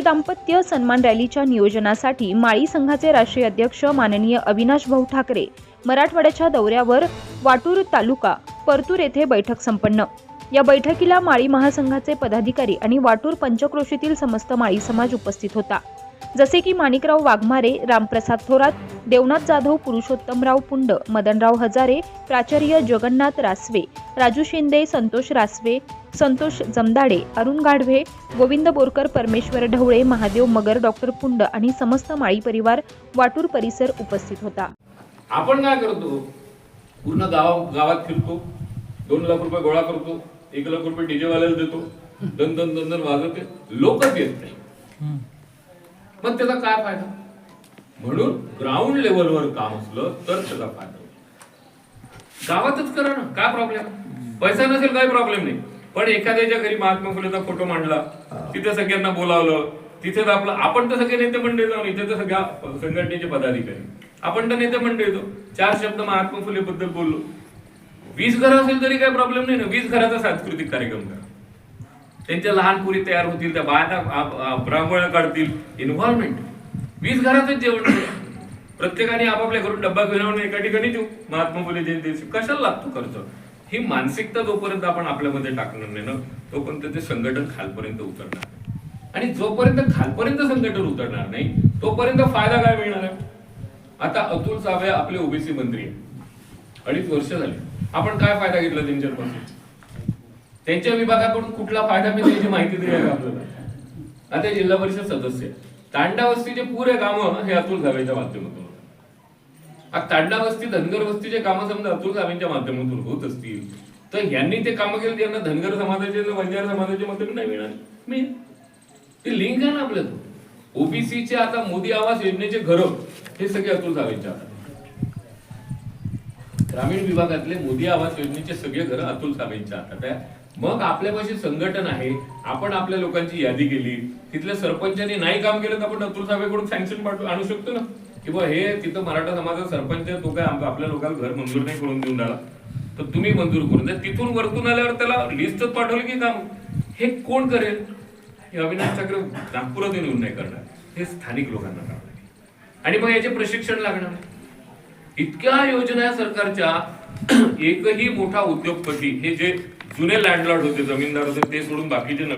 दाम्पत्य सन्मान रॅलीच्या नियोजनासाठी माळी संघाचे राष्ट्रीय अध्यक्ष माननीय अविनाश भाऊ ठाकरे मराठवाड्याच्या दौऱ्यावर वाटूर तालुका परतूर येथे बैठक संपन्न. या बैठकीला माळी महासंघाचे पदाधिकारी आणि वाटूर पंचक्रोशीतील समस्त माळी समाज उपस्थित होता. जसे की माणिकराव वाघमारे रामप्रसाद थोरात देवनाथ जाधव पुरुषोत्तमराव पुंड मदनराव हजारे प्राचार्य जगन्नाथ रासवे राजू शिंदे संतोष रासवे संतोष जमदाडे अरुण गाढवे गोविंद बोरकर परमेश्वर ढवळे महादेव मगर डॉक्टर पुंड आणि समस्त माळी परिवार वाटूर परिसर उपस्थित होता. आपण काय करतो? पूर्ण गाव गावात फिरतो. दोन लाख रुपये गोळा करतो. एक लाख रुपये डीजे वाल्याला देतो. दन दन दन दन वाजवते. लोकच येत नाही. मग त्याचा काय फायदा? म्हणून ग्राउंड लेवलवर काम असलं तर त्याचा फायदा गावातच करा ना काय प्रॉब्लेम पैसा नसेल काही प्रॉब्लेम नाही. पण एखाद्याच्या घरी महात्मा फुलेचा फोटो मांडला तिथे सगळ्यांना बोलावलं तिथे आपलं आपण तर सगळे नेते मंडळी जाऊन इथे तर सगळ्या संघटनेचे पदाधिकारी. आपण तर नेते मंडळी येतो चार शब्द महात्मा फुले बद्दल बोललो. वीस घर असेल तरी काही प्रॉब्लेम नाही ना. वीस घराचा सांस्कृतिक कार्यक्रम करा. त्यांच्या लहान पुरी तयार होतील त्या बायांना ब्राह्मण काढतील. इन्व्हॉल्वमेंट वीस घरातच जेवण. प्रत्येकाने आपापल्या घरून डब्बा घेऊन एका ठिकाणी देऊ महात्मा फुले जयंती कशाला लागतो खर्च? ही मानसिकता जोपर्यंत आपण आपल्यामध्ये टाकणार नाही ना तोपर्यंत ते संघटन खालपर्यंत उतरणार आणि जोपर्यंत खालपर्यंत संघटन उतरणार नाही तोपर्यंत फायदा काय मिळणार आहे? आता अतुल सावे आपले ओबीसी मंत्री आहे अडीच वर्ष झाली. आपण काय फायदा घेतला त्यांच्यापासून? त्यांच्या विभागाकडून कुठला फायदा मी त्याची माहिती दिली आहे आपल्याला? आता जिल्हा परिषद सदस्य आहे. तांडा वस्तीचे पुरे कामं हे अतुल सावेच्या माध्यमातून होतात. आता वस्ती धनगर वस्तीचे कामं समजा अतुल साहेबांच्या माध्यमातून होत असतील तर यांनी ते कामं केली त्यांना धनगर समाजाचे वंजार समाजाचे माध्यम नाही मिळणार. मी ते लिंक आहे ना आपल्या ओबीसीचे आता मोदी आवास योजनेचे घर हे सगळे अतुल सावेंच्या ग्रामीण विभागातले मोदी आवास योजनेचे सगळे घर अतुल साहेबांच्या हातात आहे. मग आपल्यापाशी संघटन आहे आपण आपल्या लोकांची यादी केली तिथल्या सरपंचांनी नाही काम केलं तर आपण अतुल साहेबांकडून सँक्शन पाठवू आणू शकतो ना? की बुवा हे तिथं मराठा समाजाचा सरपंच आहे, तो काय आपल्या लोकांना घर मंजूर नाही करून देऊन राहिला? तर तुम्ही मंजूर करून द्या. तिथून वरतून आल्यावर त्याला लिस्टच पाठवलं की काम? हे कोण करेल? हे अविनाश ठाकरे नागपुरात येऊन नाही करणार. हे स्थानिक लोकांना करावं लागेल आणि मग याचे प्रशिक्षण लागणार. इतक्या योजना सरकारच्या एकही मोठा उद्योगपती हे जे जुने लँडलॉर्ड होते जमीनदार होते ते सोडून बाकीचे